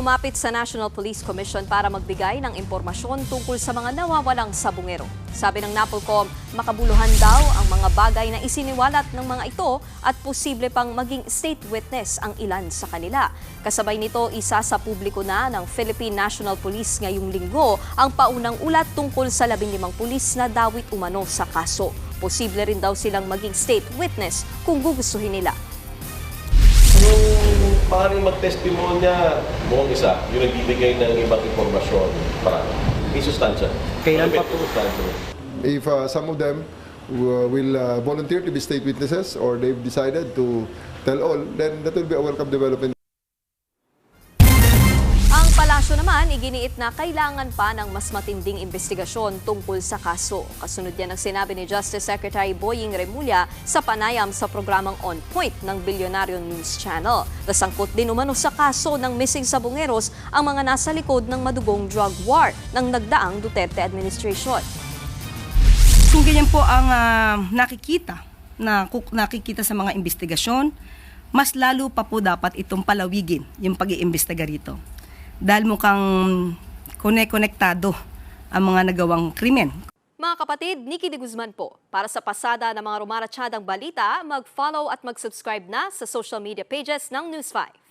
lumapit sa National Police Commission para magbigay ng impormasyon tungkol sa mga nawawalang sabungero. Sabi ng NAPOLCOM, makabuluhan daw ang mga bagay na isiniwalat ng mga ito at posible pang maging state witness ang ilan sa kanila. Kasabay nito, isa sa publiko na ng Philippine National Police ngayong linggo ang paunang ulat tungkol sa 15 pulis na dawit umano sa kaso. Posible rin daw silang maging state witness kung gugustuhin nila. Yung maaaring mag-testimonya, mukhang isa, yung nagbibigay ng ibang impormasyon para may sustansya. Kailan pa May po? sustansya. If uh, some of them uh, will uh, volunteer to be state witnesses or they've decided to tell all, then that will be a welcome development. Ang palasyo naman, iginiit na kailangan pa ng mas matinding investigasyon tungkol sa kaso. Kasunod yan ang sinabi ni Justice Secretary Boying Remulla sa panayam sa programang On Point ng Bilyonaryo News Channel. Nasangkot din umano sa kaso ng missing sabungeros ang mga nasa likod ng madugong drug war ng nagdaang Duterte administration. Kung ganyan po ang ah, nakikita, na nakikita sa mga investigasyon, mas lalo pa po dapat itong palawigin yung pag-iimbestiga rito. Dahil mukhang kone-konektado ang mga nagawang krimen. Mga kapatid, Nikki de Guzman po. Para sa pasada ng mga rumaratsyadang balita, mag-follow at mag-subscribe na sa social media pages ng News 5.